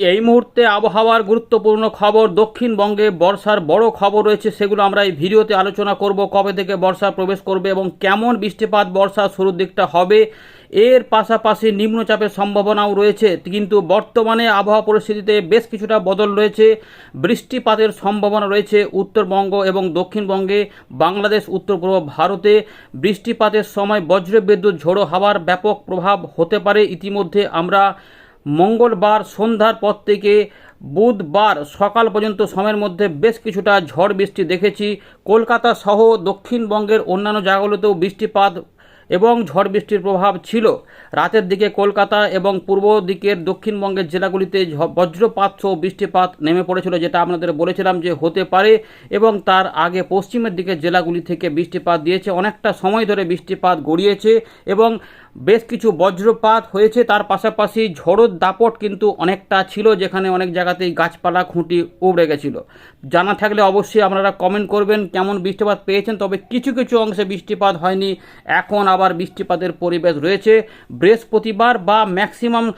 এই মুহূর্তে আবহাওয়ার গুরুত্বপূর্ণ খবর, দক্ষিণবঙ্গে বর্ষার বড় খবর রয়েছে, সেগুলো আমরা এই ভিডিওতে আলোচনা করব, কবে থেকে বর্ষা প্রবেশ করবে এবং কেমন বৃষ্টিপাত বর্ষা শুরুর দিকটা হবে। এর পাশাপাশি নিম্নচাপের সম্ভাবনাও রয়েছে, কিন্তু বর্তমানে আবহাওয়া পরিস্থিতিতে বেশ কিছুটা বদল রয়েছে। বৃষ্টিপাতের সম্ভাবনা রয়েছে উত্তরবঙ্গ এবং দক্ষিণবঙ্গে, বাংলাদেশ উত্তর পূর্ব ভারতে। বৃষ্টিপাতের সময় বজ্রবিদ্যুৎ ঝোড়ো হাওয়ার ব্যাপক প্রভাব হতে পারে। ইতিমধ্যে আমরা মঙ্গলবার সন্ধ্যার পর থেকে বুধবার সকাল পর্যন্ত সময়ের মধ্যে বেশ কিছুটা ঝড় বৃষ্টি দেখেছি। কলকাতা সহ দক্ষিণবঙ্গের অন্যান্য জায়গাগুলোতেও বৃষ্টিপাত এবং ঝড় বৃষ্টির প্রভাব ছিল। রাতের দিকে কলকাতা এবং পূর্ব দিকের দক্ষিণবঙ্গের জেলাগুলিতে বজ্রপাত সহ বৃষ্টিপাত নেমে পড়েছিল, যেটা আপনাদের বলেছিলাম যে হতে পারে এবং তার আগে পশ্চিমের দিকের জেলাগুলি থেকে বৃষ্টিপাত দিয়েছে। অনেকটা সময় ধরে বৃষ্টিপাত গড়িয়েছে এবং বেশ কিছু বজ্রপাত হয়েছে, তার পাশাপাশি ঝড়োর দাপট কিন্তু অনেকটা ছিল, যেখানে অনেক জায়গাতেই গাছপালা, খুঁটি উবড়ে গেছিল। জানা থাকলে অবশ্যই আপনারা কমেন্ট করবেন, কেমন বৃষ্টিপাত পেয়েছেন, তবে কিছু কিছু অংশে বৃষ্টিপাত হয়নি। এখন আবার বৃষ্টিপাতের পরিবেশ রয়েছে। বৃহস্পতিবার বা ম্যাক্সিমাম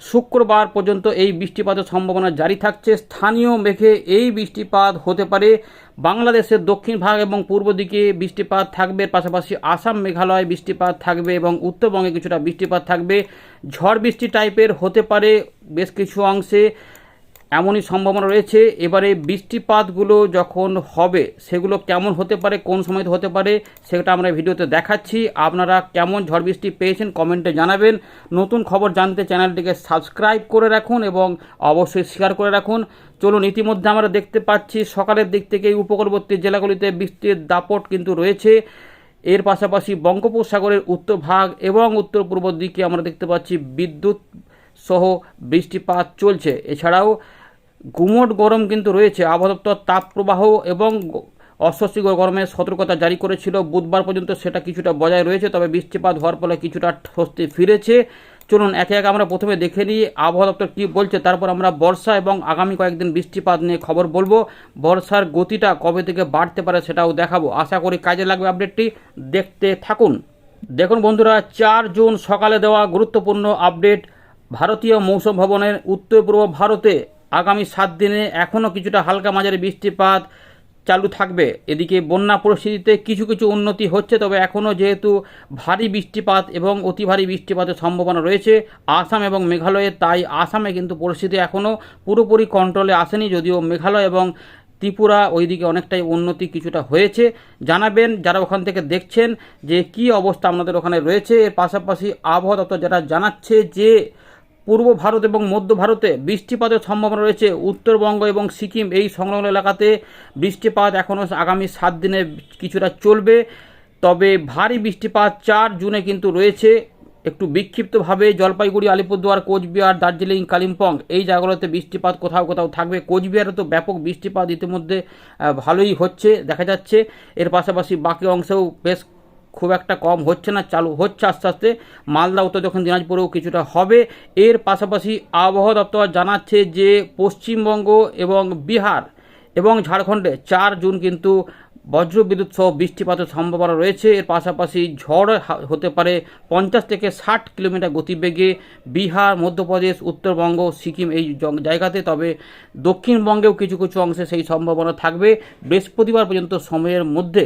শুক্রবার পর্যন্ত এই বৃষ্টিপাতের সম্ভাবনা জারি থাকছে। স্থানীয় মেঘে এই বৃষ্টিপাত হতে পারে। বাংলাদেশের দক্ষিণ ভাগ এবং পূর্ব দিকে বৃষ্টিপাত থাকবে। পাশাপাশি আসাম মেঘালয় বৃষ্টিপাত থাকবে এবং উত্তরবঙ্গে কিছুটা বৃষ্টিপাত থাকবে। ঝড় বৃষ্টি টাইপের হতে পারে বেশ কিছু অংশে। এমনই সম্ভাবনা রয়েছে। এবারে বৃষ্টিপাতগুলো যখন হবে, সেগুলো কেমন হতে পারে, কোন সময় হতে পারে, সেটা আমরা ভিডিওতে দেখাচ্ছি। আপনারা কেমন ঝড় বৃষ্টি পেয়েছেন কমেন্টে জানাবেন। নতুন খবর জানতে চ্যানেলটিকে সাবস্ক্রাইব করে রাখুন এবং অবশ্যই শেয়ার করে রাখুন। চলুন, ইতিমধ্যে আমরা দেখতে পাচ্ছি, সকালের দিক থেকে এই উপকূলবর্তী জেলাগুলিতে বৃষ্টির দাপট কিন্তু রয়েছে। এর পাশাপাশি বঙ্গোপসাগরের উত্তর ভাগ এবং উত্তর পূর্ব দিকে আমরা দেখতে পাচ্ছি বিদ্যুৎ সহ বৃষ্টিপাত চলছে। এছাড়াও গুমোট গরম কিন্তু রয়েছে। আবহাওয়া দপ্তর তাপপ্রবাহ এবং অস্বস্তিকর গরমের সতর্কতা জারি করেছিল। বুধবার পর্যন্ত সেটা কিছুটা বজায় রয়েছে, তবে বৃষ্টিপাত হওয়ার ফলে কিছুটা স্বস্তি ফিরেছে। চলুন, একে একে আমরা প্রথমে দেখে নিই আবহাওয়া দপ্তর কী বলছে, তারপর আমরা বর্ষা এবং আগামী কয়েকদিন বৃষ্টিপাত নিয়ে খবর বলব। বর্ষার গতিটা কবে থেকে বাড়তে পারে সেটাও দেখাবো। আশা করি কাজে লাগবে আপডেটটি। দেখতে থাকুন। দেখুন বন্ধুরা, চার জুন সকালে দেওয়া গুরুত্বপূর্ণ আপডেট। ভারতীয় মৌসুম ভবনের উত্তর পূর্ব ভারতে আগামী সাত দিনে এখনও কিছুটা হালকা মাঝারি বৃষ্টিপাত চালু থাকবে। এদিকে বন্যা পরিস্থিতিতে কিছু কিছু উন্নতি হচ্ছে, তবে এখনও যেহেতু ভারী বৃষ্টিপাত এবং অতি ভারী বৃষ্টিপাতের সম্ভাবনা রয়েছে আসাম এবং মেঘালয়ে, তাই আসামে কিন্তু পরিস্থিতি এখনও পুরোপুরি কন্ট্রোলে আসেনি, যদিও মেঘালয় এবং ত্রিপুরা ওইদিকে অনেকটাই উন্নতি কিছুটা হয়েছে। জানাবেন যারা ওখান থেকে দেখছেন যে কি অবস্থা আপনাদের ওখানে রয়েছে। এর পাশাপাশি আবহাওয়া দপ্তর যারা জানাচ্ছে যে পূর্ব ভারত এবং মধ্য ভারতে বৃষ্টিপাতের সম্ভাবনা রয়েছে। উত্তরবঙ্গ এবং সিকিম এই সংলগ্ন এলাকাতে বৃষ্টিপাত এখনও আগামী সাত দিনে কিছুটা চলবে। তবে ভারী বৃষ্টিপাত চার জুনে কিন্তু রয়েছে। একটু বিক্ষিপ্তভাবে জলপাইগুড়ি, আলিপুরদুয়ার, কোচবিহার, দার্জিলিং, কালিম্পং এই জায়গাগুলোতে বৃষ্টিপাত কোথাও কোথাও থাকবে। কোচবিহারে তো ব্যাপক বৃষ্টিপাত ইতিমধ্যে ভালোই হচ্ছে, দেখা যাচ্ছে। এর পাশাপাশি বাকি অংশেও বেশ খুব একটা কম হচ্ছে না, চালু হচ্ছে আস্তে আস্তে। মালদা, উত্তর দক্ষিণ দিনাজপুরেও কিছুটা হবে। এর পাশাপাশি আবহাওয়া দপ্তর জানাচ্ছে যে পশ্চিমবঙ্গ এবং বিহার এবং ঝাড়খণ্ডে চার জুন কিন্তু বজ্রবিদ্যুৎ সহ বৃষ্টিপাতের সম্ভাবনা রয়েছে। এর পাশাপাশি ঝড় হতে পারে পঞ্চাশ থেকে ষাট কিলোমিটার গতিবেগে বিহার, মধ্যপ্রদেশ, উত্তরবঙ্গ, সিকিম এই জায়গাতে। তবে দক্ষিণবঙ্গেও কিছু কিছু অংশে সেই সম্ভাবনা থাকবে। বৃহস্পতিবার পর্যন্ত সময়ের মধ্যে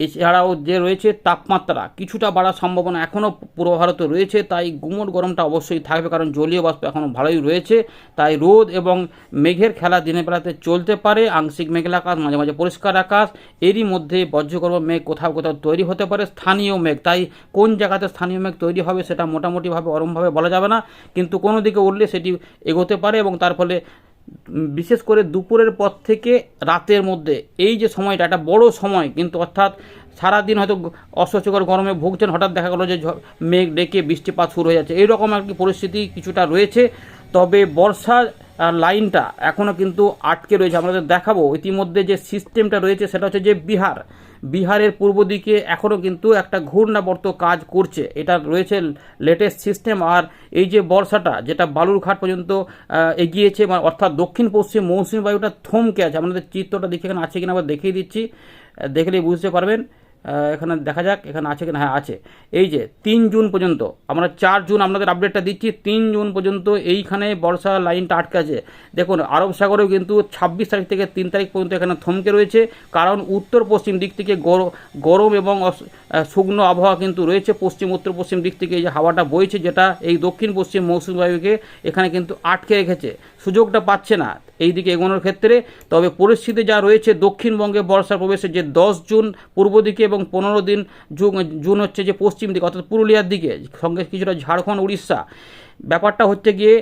এছাড়াও যে রয়েছে তাপমাত্রা, কিছুটা বাড়ার সম্ভাবনা এখনও পূর্ব ভারতে রয়েছে, তাই গুমোট গরমটা অবশ্যই থাকবে কারণ জলীয় বাষ্প এখনও ভালোই রয়েছে, তাই রোদ এবং মেঘের খেলা দিনের বেলাতে চলতে পারে, আংশিক মেঘলা আকাশ মাঝে মাঝে পরিষ্কার আকাশ, এরই মধ্যে বজ্রগর্ভ মেঘ কোথাও কোথাও তৈরি হতে পারে, স্থানীয় মেঘ, তাই কোন জায়গাতে স্থানীয় মেঘ তৈরি হবে সেটা মোটামুটিভাবে ওরমভাবে বলা যাবে না, কিন্তু কোনো দিকে উঠলে সেটি এগোতে পারে এবং তার ফলে বিশেষ করে দুপুরের পর থেকে রাতের মধ্যে। এই যে সময়টা, একটা বড় সময়, কিন্তু অর্থাৎ সারাদিন হয়তো অস্বস্তিকর গরমে ভুগছেন, হঠাৎ দেখা গেলো যে মেঘ ডেকে বৃষ্টিপাত শুরু হয়ে যাচ্ছে। এইরকম আর কি পরিস্থিতি কিছুটা রয়েছে। তবে বর্ষা লাইনটা এখনও কিন্তু আটকে রয়েছে। আমাদের দেখাবো। ইতিমধ্যে যে সিস্টেমটা রয়েছে, সেটা হচ্ছে যে বিহার। বিহারের পূর্ব দিকে এখনও কিন্তু একটা ঘূর্ণাবর্ত কাজ করছে। এটা রয়েছে লেটেস্ট সিস্টেম। আর এই যে বর্ষাটা, যেটা বালুরঘাট পর্যন্ত এগিয়েছে অর্থাৎ দক্ষিণ পশ্চিম মৌসুমী বায়ুটা থমকে আছে। আমাদের চিত্রটা দেখে এখানে আছে কিনা আবার দেখিয়ে দিচ্ছি। দেখলেই বুঝতে পারবেন। এখানে দেখা যাক, এখানে আছে কিনা? হ্যাঁ আছে। এই যে, তিন জুন পর্যন্ত, আমরা চার জুন আপনাদের আপডেটটা দিচ্ছি, তিন জুন পর্যন্ত এইখানে বর্ষা লাইনটা আটকে আছে। দেখুন, আরব সাগরেও কিন্তু ছাব্বিশ তারিখ থেকে তিন তারিখ পর্যন্ত এখানে থমকে রয়েছে, কারণ উত্তর পশ্চিম দিক থেকে গর- গরম এবং শুকনো আবহাওয়া কিন্তু রয়েছে। পশ্চিম উত্তর পশ্চিম দিক থেকে এই যে হাওয়াটা বইছে, যেটা এই দক্ষিণ পশ্চিম মৌসুমী বায়ুকে এখানে কিন্তু আটকে রেখেছে। সুযোগটা পাচ্ছে না। এই দিকে এগোনোর ক্ষেত্রে, তবে পরিস্থিতি যা রয়েছে, দক্ষিণবঙ্গে বর্ষা প্রবেশের যে দশ জুন পূর্ব দিকে এবং পনেরো দিন জুন হচ্ছে যে পশ্চিম দিকে, অর্থাৎ পুরুলিয়ার দিকে, সঙ্গে কিছুটা ঝাড়খণ্ড, উড়িষ্যা। ব্যাপারটা হচ্ছে গিয়ে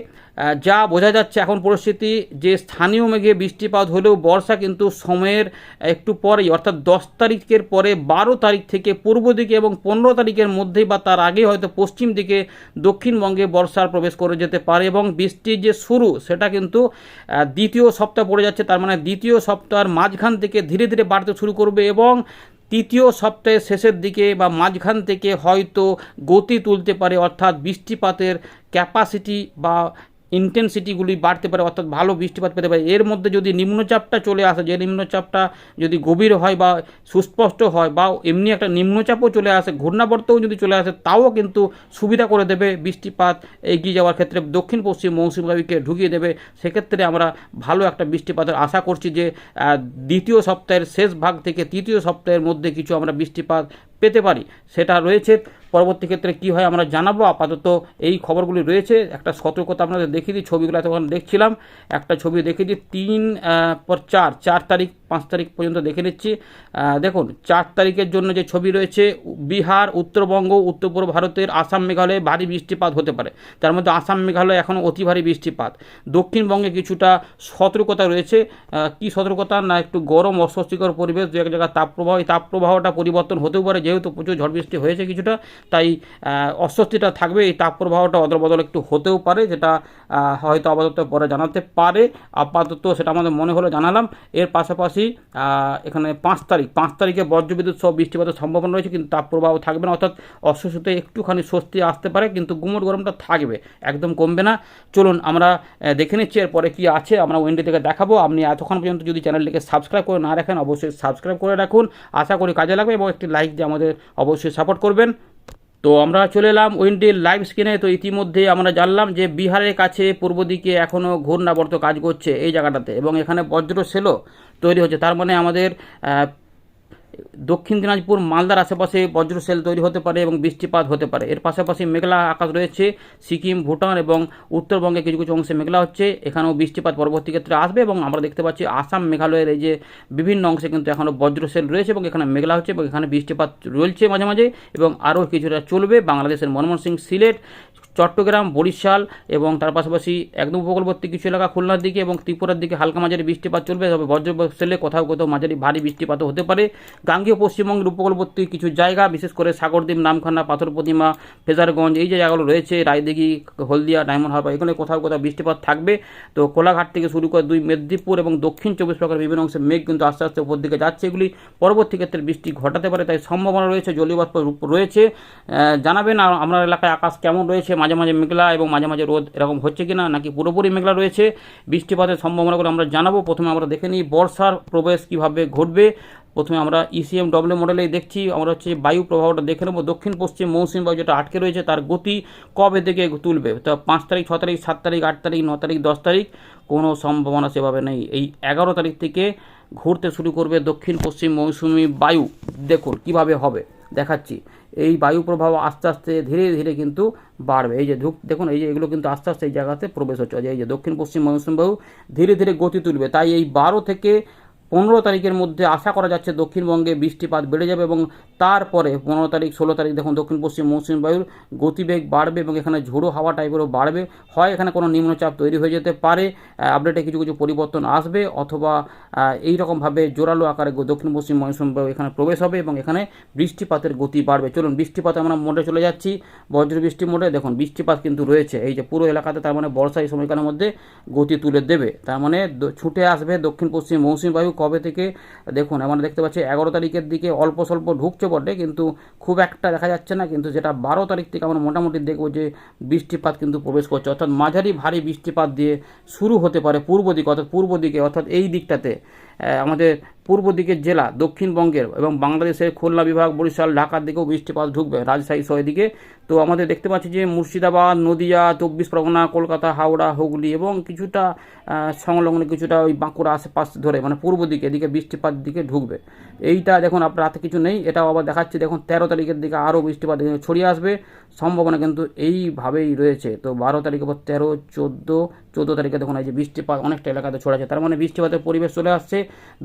যা বোঝা যাচ্ছে এখন পরিস্থিতি যে স্থানীয় মেঘে বৃষ্টিপাত হলেও বর্ষা কিন্তু সময়ের একটু পরেই, অর্থাৎ দশ তারিখের পরে বারো তারিখ থেকে পূর্ব দিকে এবং পনেরো তারিখের মধ্যেই বা তার আগে হয়তো পশ্চিম দিকে দক্ষিণবঙ্গে বর্ষার প্রবেশ করে যেতে পারে এবং বৃষ্টির যে শুরু সেটা কিন্তু দ্বিতীয় সপ্তাহ পড়ে যাচ্ছে। তার মানে দ্বিতীয় সপ্তাহের মাঝখান থেকে ধীরে ধীরে বাড়তে শুরু করবে এবং তৃতীয় সপ্তাহের শেষের দিকে বা মাঝখান থেকে হয়তো গতি তুলতে পারে, অর্থাৎ বৃষ্টিপাতের ক্যাপাসিটি বা ইন্টেন্সিটিগুলি বাড়তে পারে, অর্থাৎ ভালো বৃষ্টিপাত পেতে পারে। এর মধ্যে যদি নিম্নচাপটা চলে আসে, যে নিম্নচাপটা যদি গভীর হয় বা সুস্পষ্ট হয় বা এমনি একটা নিম্নচাপও চলে আসে, ঘূর্ণাবর্তও যদি চলে আসে, তাও কিন্তু সুবিধা করে দেবে বৃষ্টিপাত এগিয়ে যাওয়ার ক্ষেত্রে। দক্ষিণ পশ্চিম মৌসুমী ঢুকিয়ে দেবে। সেক্ষেত্রে আমরা ভালো একটা বৃষ্টিপাতের আশা করছি যে দ্বিতীয় সপ্তাহের শেষ ভাগ থেকে তৃতীয় সপ্তাহের মধ্যে কিছু আমরা বৃষ্টিপাত পেতে পারি। সেটা রয়েছে পরবর্তী ক্ষেত্রে কি হয় আমরা জানাব। আপাতত এই খবরগুলি রয়েছে। একটা সতর্কতা আপনাদের দেখিয়ে দিই। ছবিগুলো তখন দেখছিলাম। একটা ছবি দেখিয়ে দিই। তিন পর চার চার তারিখ, পাঁচ তারিখ পর্যন্ত দেখে নিচ্ছি। দেখুন, চার তারিখের জন্য যে ছবি রয়েছে, বিহার, উত্তরবঙ্গ উত্তর পূর্ব ভারতের, আসাম, মেঘালয়ে ভারী বৃষ্টিপাত হতে পারে। তার মধ্যে আসাম, মেঘালয় এখনও অতি ভারী বৃষ্টিপাত। দক্ষিণবঙ্গে কিছুটা সতর্কতা রয়েছে। কি সতর্কতা? না, একটু গরম, অস্বস্তিকর পরিবেশ দু এক জায়গায় তাপপ্রবাহ। এই তাপপ্রবাহটা পরিবর্তন হতেও পারে, যেহেতু প্রচুর ঝড় বৃষ্টি হয়েছে কিছুটা। তাই অস্বস্তিটা থাকবে। এই তাপপ্রবাহটা অদলবদল একটু হতেও পারে, যেটা হয়তো আপাতত পরে জানাতে পারে। আপাতত সেটা আমাদের মনে হলো জানালাম। এর পাশাপাশি এখানে পাঁচ তারিখ, পাঁচ তারিখে বজ্রবিদ্যুৎ সহ বৃষ্টিপাতের সম্ভাবনা রয়েছে, কিন্তু তাপপ্রবাহ থাকবে না। অর্থাৎ অস্বস্তিতে একটুখানি স্বস্তি আসতে পারে, কিন্তু গুমট গরমটা থাকবে, একদম কমবে না। চলুন আমরা দেখে নিচ্ছি এরপরে কি আছে, আমরা উইন্ডো থেকে দেখাবো। আপনি এতক্ষণ পর্যন্ত যদি চ্যানেলটিকে সাবস্ক্রাইব করে না রাখেন, অবশ্যই সাবস্ক্রাইব করে রাখুন। আশা করি কাজে লাগবে এবং একটি লাইক দিয়ে আমাদের অবশ্যই সাপোর্ট করবেন। তো আমরা চলে এলাম উইন্ডির লাইভ স্ক্রিনে। তো ইতিমধ্যে আমরা জানলাম যে বিহারের কাছে পূর্ব দিকে এখনও ঘূর্ণাবর্ত কাজ করছে এই জায়গাটাতে এবং এখানে বজ্র সেলও তৈরি হচ্ছে। তার মানে আমাদের দক্ষিণ দিনাজপুর, মালদার আশেপাশে বজ্রসেল তৈরি হতে পারে এবং বৃষ্টিপাত হতে পারে। এর পাশাপাশি মেঘলা আকাশ রয়েছে, সিকিম, ভুটান এবং উত্তরবঙ্গে কিছু কিছু অংশে মেঘলা হচ্ছে। এখানেও বৃষ্টিপাত পরবর্তী ক্ষেত্রে আসবে এবং আমরা দেখতে পাচ্ছি আসাম, মেঘালয়ের এই যে বিভিন্ন অংশে কিন্তু এখনও বজ্রসেল রয়েছে এবং এখানে মেঘলা হচ্ছে এবং এখানে বৃষ্টিপাত রয়েছে মাঝে মাঝে এবং আরও কিছুটা চলবে। বাংলাদেশের মনমোহন সিং, সিলেট চট্টগ্রাম, বরিশাল এবং তার পাশাপাশি একদম উপকূলবর্তী কিছু এলাকা খুলনার দিকে এবং ত্রিপুরার দিকে হালকা মাঝারি বৃষ্টিপাত চলবে। তবে বজ্রসেলে কোথাও কোথাও মাঝারি ভারী বৃষ্টিপাতও হতে পারে। গাঙ্গীয় পশ্চিমবঙ্গের উপকূলবর্তী কিছু জায়গা, বিশেষ করে সাগরদ্বীপ, নামখানা, পাথর প্রতিমা, ফেজারগঞ্জ, এই যে জায়গাগুলো রয়েছে। রায়দিঘি, হলদিয়া, ডায়মন্ড হারবার, এখানে কোথাও কোথাও বৃষ্টিপাত থাকবে। তো কোলাঘাট থেকে শুরু করে দুই মেদিনীপুর এবং দক্ষিণ চব্বিশ পরগনার বিভিন্ন অংশে মেঘ কিন্তু আস্তে আস্তে উপর দিকে যাচ্ছে। এগুলি পরবর্তী ক্ষেত্রে বৃষ্টি ঘটাতে পারে, তাই সম্ভাবনা রয়েছে, জলীয়বাষ্প রয়েছে। জানাবেন আর আপনার এলাকায় আকাশ কেমন রয়েছে মাঝে মাঝে মেঘলা এবং মাঝে মাঝে রোদ এরকম হচ্ছে কিনা নাকি পুরোপুরি মেঘলা রয়েছে? বৃষ্টিপাতের সম্ভাবনাগুলো আমরা জানাব। প্রথমে আমরা দেখে নিই বর্ষার প্রবেশ কীভাবে ঘটবে। প্রথমে আমরা ইসিএম ডব্লিউ মডেলেই দেখছি। আমরা হচ্ছে বায়ু প্রবাহটা দেখে নেব। দক্ষিণ পশ্চিম মৌসুমী বায়ু যেটা আটকে রয়েছে তার গতি কবে থেকে তুলবে? তো পাঁচ তারিখ, ছ তারিখ, সাত তারিখ, আট তারিখ, ন তারিখ, দশ তারিখ কোনো সম্ভাবনা সেভাবে নেই। এই এগারো তারিখ থেকে ঘুরতে শুরু করবে দক্ষিণ পশ্চিম মৌসুমি বায়ু। দেখুন কীভাবে হবে। দেখাচ্ছি। এই বায়ু প্রবাহ আস্তে আস্তে ধীরে ধীরে কিন্তু বাড়বে। এই যে ধূপ, দেখুন, এই যে এগুলো কিন্তু আস্তে আস্তে এই জায়গাতে প্রবেশ হচ্ছে। এই যে দক্ষিণ পশ্চিম মৌসুমী বায়ু ধীরে ধীরে গতি তুলবে। তাই এই বারো থেকে পনেরো তারিখের মধ্যে আশা করা যাচ্ছে দক্ষিণবঙ্গে বৃষ্টিপাত বেড়ে যাবে এবং তারপরে পনেরো তারিখ, ষোলো তারিখ দেখুন, দক্ষিণ পশ্চিম মৌসুমী বায়ুর গতিবেগ বাড়বে এবং এখানে ঝোড়ো হাওয়া টাইপেরও বাড়বে। হয় এখানে কোনো নিম্নচাপ তৈরি হয়ে যেতে পারে আপডেটে কিছু কিছু পরিবর্তন আসবে অথবা এই রকমভাবে জোরালো আকারে দক্ষিণ পশ্চিম মৌসুমী বায়ু এখানে প্রবেশ হবে এবং এখানে বৃষ্টিপাতের গতি বাড়বে। চলুন, বৃষ্টিপাত আমরা মোডে চলে যাচ্ছি। বজ্র বৃষ্টি মোডে দেখুন, বৃষ্টিপাত কিন্তু রয়েছে। এই যে পুরো এলাকাতে তার মানে বর্ষা এই সময়কালের মধ্যে গতি তুলে দেবে। তার মানে ছুটে আসবে দক্ষিণ পশ্চিম মৌসুমী বায়ু। কবে থেকে? দেখুন, আমরা দেখতে পাচ্ছি এগারো তারিখের দিকে অল্প স্বল্প ঢুকছে বটে, কিন্তু খুব একটা দেখা যাচ্ছে না, কিন্তু যেটা বারো তারিখ থেকে আমরা মোটামুটি দেখব যে বৃষ্টিপাত কিন্তু প্রবেশ করছে। অর্থাৎ মাঝারি ভারী বৃষ্টিপাত দিয়ে শুরু হতে পারে পূর্ব দিকে, অর্থাৎ পূর্ব দিকে, অর্থাৎ এই দিকটাতে। আমাদের পূর্ব দিকের জেলা, দক্ষিণবঙ্গের এবং বাংলাদেশের খুলনা বিভাগ, বরিশাল, ঢাকার দিকেও বৃষ্টিপাত ঢুকবে, রাজশাহী সহ এদিকে। তো আমাদের দেখতে পাচ্ছি যে মুর্শিদাবাদ, নদিয়া, চব্বিশ পরগনা, কলকাতা, হাওড়া, হুগলি এবং কিছুটা সংলগ্ন কিছুটা ওই বাঁকুড়া আশেপাশ ধরে মানে পূর্ব দিকে, এদিকে বৃষ্টিপাত দিকে ঢুকবে। এইটা দেখুন আপনার হাতে কিছু নেই, এটাও আবার দেখাচ্ছি, দেখুন, তেরো তারিখের দিকে আরও বৃষ্টিপাত ছড়িয়ে আসবে। সম্ভাবনা কিন্তু এইভাবেই রয়েছে। তো বারো তারিখে পর তেরো, চোদ্দ চোদ্দ তারিখে দেখুন এই যে বৃষ্টিপাত অনেকটা এলাকাতে ছড়াচ্ছে, তার মানে বৃষ্টিপাতের পরিবেশ চলে আসছে।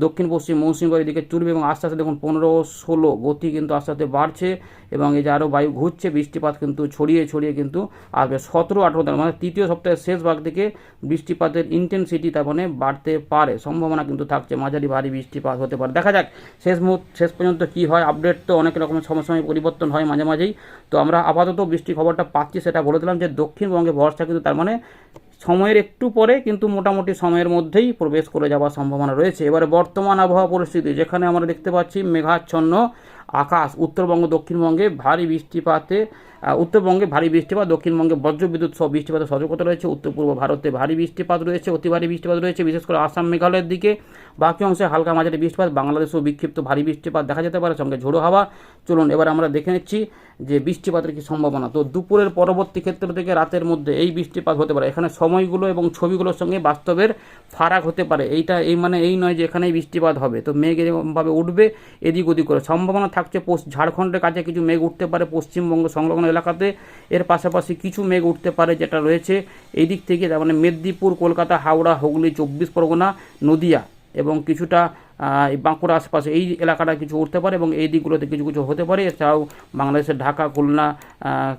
দক্ষিণ পশ্চিম মৌসুমী বায়ুর দিকে চলবে এবং আস্তে আস্তে দেখুন পনেরো ষোলো গতি কিন্তু আস্তে আস্তে বাড়ছে এবং এই যে আরও বায়ু ঘুরছে, বৃষ্টিপাত কিন্তু ছড়িয়ে ছড়িয়ে কিন্তু আসবে সতেরো আঠেরো তারিখ মানে তৃতীয় সপ্তাহের শেষ ভাগ থেকে বৃষ্টিপাতের ইন্টেন্সিটি তার মানে বাড়তে পারে। সম্ভাবনা কিন্তু থাকছে, মাঝারি ভারী বৃষ্টিপাত হতে পারে। দেখা যাক শেষ মুহূর্ত, শেষ পর্যন্ত কি হয় আপডেট তো অনেক রকমের সময় পরিবর্তন হয় মাঝে মাঝেই। তো আমরা আপাতত বৃষ্টি খবরটা পাচ্ছি, সেটা বলে দিলাম যে দক্ষিণবঙ্গে বর্ষা কিন্তু তার মানে সময়ের একটু পরে কিন্তু মোটামুটি সময়ের মধ্যেই প্রবেশ করে যাওয়ার সম্ভাবনা রয়েছে। এবারে বর্তমান আবহাওয়া পরিস্থিতি, যেখানে আমরা দেখতে পাচ্ছি মেঘাচ্ছন্ন আকাশ উত্তরবঙ্গ, দক্ষিণবঙ্গে ভারী বৃষ্টিপাতে উত্তরবঙ্গে ভারী বৃষ্টিপাত, দক্ষিণবঙ্গে বজ্রবিদ্যুৎ সহ বৃষ্টিপাতের সতর্কতা রয়েছে উত্তর পূর্ব ভারতে ভারী বৃষ্টিপাত রয়েছে, অতি ভারী বৃষ্টিপাত রয়েছে, বিশেষ করে আসাম, মেঘালয়ের দিকে। বাকি অংশে হালকা মাঝারি বৃষ্টিপাত, বাংলাদেশেও বিক্ষিপ্ত ভারী বৃষ্টিপাত দেখা যেতে পারে, সঙ্গে ঝোড়ো হাওয়া। চলুন, এবার আমরা দেখে নিচ্ছি যে বৃষ্টিপাতের কি সম্ভাবনা। তো দুপুরের পরবর্তী ক্ষেত্র থেকে রাতের মধ্যে এই বৃষ্টিপাত হতে পারে। এখানে সময়গুলো এবং ছবিগুলোর সঙ্গে বাস্তবের ফারাক হতে পারে। এইটা এই মানে এই নয় যে এখানেই বৃষ্টিপাত হবে। তো মেঘ এরকমভাবে উঠবে এদিক ওদিক করে। সম্ভাবনা থাকছে ঝাড়খণ্ডের কাছে কিছু মেঘ উঠতে পারে পশ্চিমবঙ্গ সংলগ্ন এলাকাতে। এর পাশাপাশি কিছু মেঘ উঠতে পারে যেটা রয়েছে এই দিক থেকে, তার মানে মেদিনীপুর, কলকাতা, হাওড়া, হুগলি, চব্বিশ পরগনা, নদিয়া এবং কিছুটা বাঁকুড়া আশপাশে এই এলাকাটা কিছু উঠতে পারে এবং এই দিকগুলোতে কিছু কিছু হতে পারে। এছাড়াও বাংলাদেশের ঢাকা, খুলনা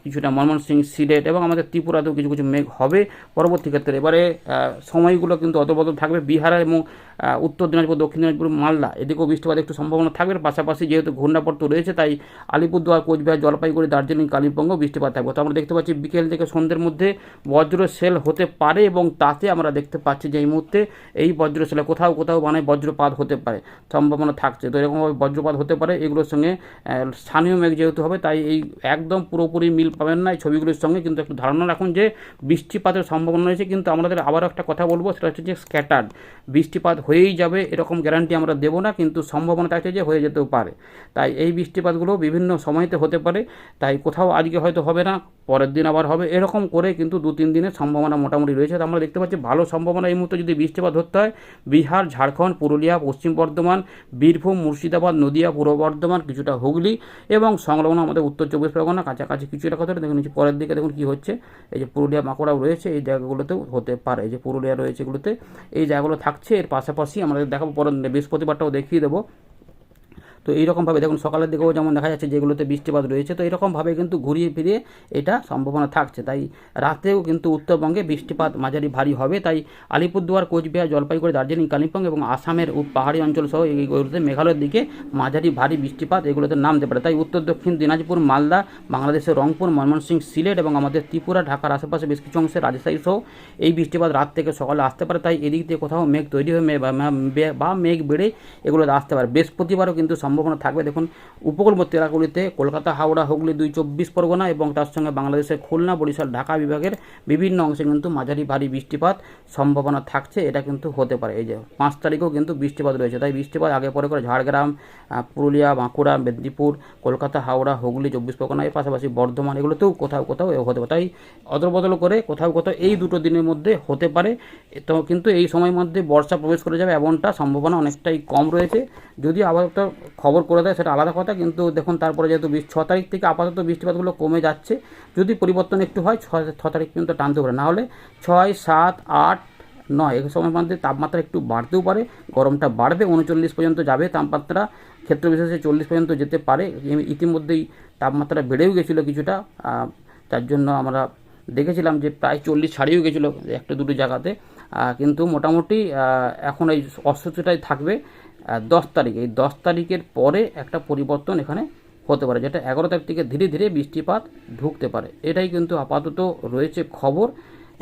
কিছুটা ময়মনসিংহ সিলেট এবং আমাদের ত্রিপুরাতেও কিছু কিছু মেঘ হবে পরবর্তী ক্ষেত্রে। এবারে সময়গুলো কিন্তু অদবদল থাকবে। বিহার এবং উত্তর দিনাজপুর, দক্ষিণ দিনাজপুর, মালদা এদিকেও বৃষ্টিপাত একটু সম্ভাবনা থাকবে। পাশাপাশি যেহেতু ঘূর্ণাবর্ত রয়েছে, তাই আলিপুরদুয়ার, কোচবিহার, জলপাইগুড়ি, দার্জিলিং, কালিম্পংও বৃষ্টিপাত থাকবে। তো আমরা দেখতে পাচ্ছি বিকেল থেকে সন্ধ্যের মধ্যে বজ্র সেল হতে পারে এবং তাতে আমরা দেখতে পাচ্ছি যে এই মুহূর্তে এই বজ্র সেলে কোথাও কোথাও মানে বজ্রপাত হতে পারে। সম্ভাবনা থাকছে। তো এরকমভাবে বজ্রপাত হতে পারে, এগুলোর সঙ্গে স্থানীয় মেঘ যেহেতু হবে, তাই এই একদম পুরোপুরি মিল পাবেন না এই ছবিগুলোর সঙ্গে। কিন্তু একটু ধারণা রাখুন যে, বৃষ্টিপাতের সম্ভাবনা রয়েছে, কিন্তু আমাদের আবারও একটা কথা বলব, সেটা হচ্ছে যে স্ক্যাটার্ড। বৃষ্টিপাত হয়েই যাবে, এরকম গ্যারান্টি আমরা দেবো না, কিন্তু সম্ভাবনা থাকছে যে হয়ে যেতেও পারে। তাই এই বৃষ্টিপাতগুলো বিভিন্ন সময়তে হতে পারে, তাই কোথাও আজকে হয়তো হবে না, পরের দিন আবার হবে, এরকম করে কিন্তু দু তিন দিনের সম্ভাবনা মোটামুটি রয়েছে। তো আমরা দেখতে পাচ্ছি, ভালো সম্ভাবনা এই মুহূর্তে যদি বৃষ্টিপাত ধরতে হয়, বিহার, ঝাড়খণ্ড, পুরুলিয়া পশ্চিম বর্ধমান, বীরভূম, মুর্শিদাবাদ, নদিয়া, পূর্ব বর্ধমান, কিছুটা হুগলি এবং সংলগ্ন আমাদের উত্তর চব্বিশ পরগনা, কাছাকাছি কিছু এলাকা ধরে দেখুন। পরের দিকে দেখুন কী হচ্ছে। এই যে পুরুলিয়া বাঁকুড়াও রয়েছে, এই জায়গাগুলোতেও হতে পারে। যে পুরুলিয়া রয়েছে এগুলোতে, এই জায়গাগুলো থাকছে। এর পাশাপাশি আমাদের দেখাবো পরের বৃহস্পতিবারটাও দেখিয়ে দেবো। তো এইরকমভাবে দেখুন, সকালের দিকেও যেমন দেখা যাচ্ছে যেগুলোতে বৃষ্টিপাত রয়েছে, তো এরকমভাবে কিন্তু ঘুরিয়ে ফিরিয়ে এটা সম্ভাবনা থাকছে। তাই রাতেও কিন্তু উত্তরবঙ্গে বৃষ্টিপাত মাঝারি ভারী হবে। তাই আলিপুরদুয়ার, কোচবিহার, জলপাইগুড়ি, দার্জিলিং, কালিম্পং এবং আসামের পাহাড়ি অঞ্চল সহ এইগুলোতে মেঘালয়ের দিকে মাঝারি ভারী বৃষ্টিপাত এগুলোতে নামতে পারে। তাই উত্তর, দক্ষিণ, দিনাজপুর, মালদা, বাংলাদেশের রংপুর, ময়মনসিংহ, সিলেট এবং আমাদের ত্রিপুরা, ঢাকার আশেপাশে বেশ কিছু অংশে রাজশাহী সহ এই বৃষ্টিপাত রাত থেকে সকালে আসতে পারে। তাই এদিক দিয়ে কোথাও মেঘ তৈরি হয়ে বা মেঘ বেড়ে এগুলোতে আসতে পারে। বৃহস্পতিবারও কিন্তু সম্ভাবনা থাকবে। দেখুন উপকূলবর্তী এলাকাগুলিতে কলকাতা, হাওড়া, হুগলি দুই চব্বিশ পরগনা এবং তার সঙ্গে বাংলাদেশের খুলনা, বরিশাল, ঢাকা বিভাগের বিভিন্ন অংশে কিন্তু মাঝারি ভারী বৃষ্টিপাত সম্ভাবনা থাকছে। এটা কিন্তু হতে পারে। এই যে পাঁচ তারিখেও কিন্তু বৃষ্টিপাত রয়েছে। তাই বৃষ্টিপাত আগে পরে করে ঝাড়গ্রাম পুরুলিয়া, বাঁকুড়া, মেদিনীপুর, কলকাতা, হাওড়া, হুগলি, চব্বিশ পরগনা, এর পাশাপাশি বর্ধমান, এগুলোতেও কোথাও কোথাও হতে পারে। তাই অদল বদল করে কোথাও কোথাও এই দুটো দিনের মধ্যে হতে পারে। তো কিন্তু এই সময়ের মধ্যে বর্ষা প্রবেশ করে যাবে এমনটা সম্ভাবনা অনেকটাই কম রয়েছে। যদি আপাতত খবর করে দেয়, সেটা আলাদা কথা। কিন্তু দেখুন, তারপরে যেহেতু বিশ ছ তারিখ থেকে আপাতত বৃষ্টিপাতগুলো কমে যাচ্ছে। যদি পরিবর্তন একটু হয়, ছ ছ তারিখ পর্যন্ত টানতে পারে। না হলে ছয়, সাত, আট, নয় এই সময় মধ্যে তাপমাত্রা একটু বাড়তেও পারে, গরমটা বাড়বে, উনচল্লিশ পর্যন্ত যাবে তাপমাত্রা ক্ষেত্র বিশেষে চল্লিশ পর্যন্ত যেতে পারে। ইতিমধ্যেই তাপমাত্রা বেড়েও গেছিল কিছুটা তার জন্য আমরা দেখেছিলাম যে প্রায় চল্লিশ ছাড়িয়েও গেছিল একটা দুটো জায়গাতে। কিন্তু মোটামুটি এখন এই অস্বস্তিটাই থাকবে। দশ তারিখ। এই দশ তারিখের পরে একটা পরিবর্তন এখানে হতে পারে, যেটা এগারো তারিখ থেকে ধীরে ধীরে বৃষ্টিপাত ঢুকতে পারে। এটাই কিন্তু আপাতত রয়েছে খবর।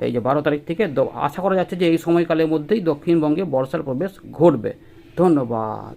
এই যে বারো তারিখ থেকে আশা করা যাচ্ছে যে এই সময়কালের মধ্যেই দক্ষিণবঙ্গে বর্ষার প্রবেশ ঘটবে। ধন্যবাদ।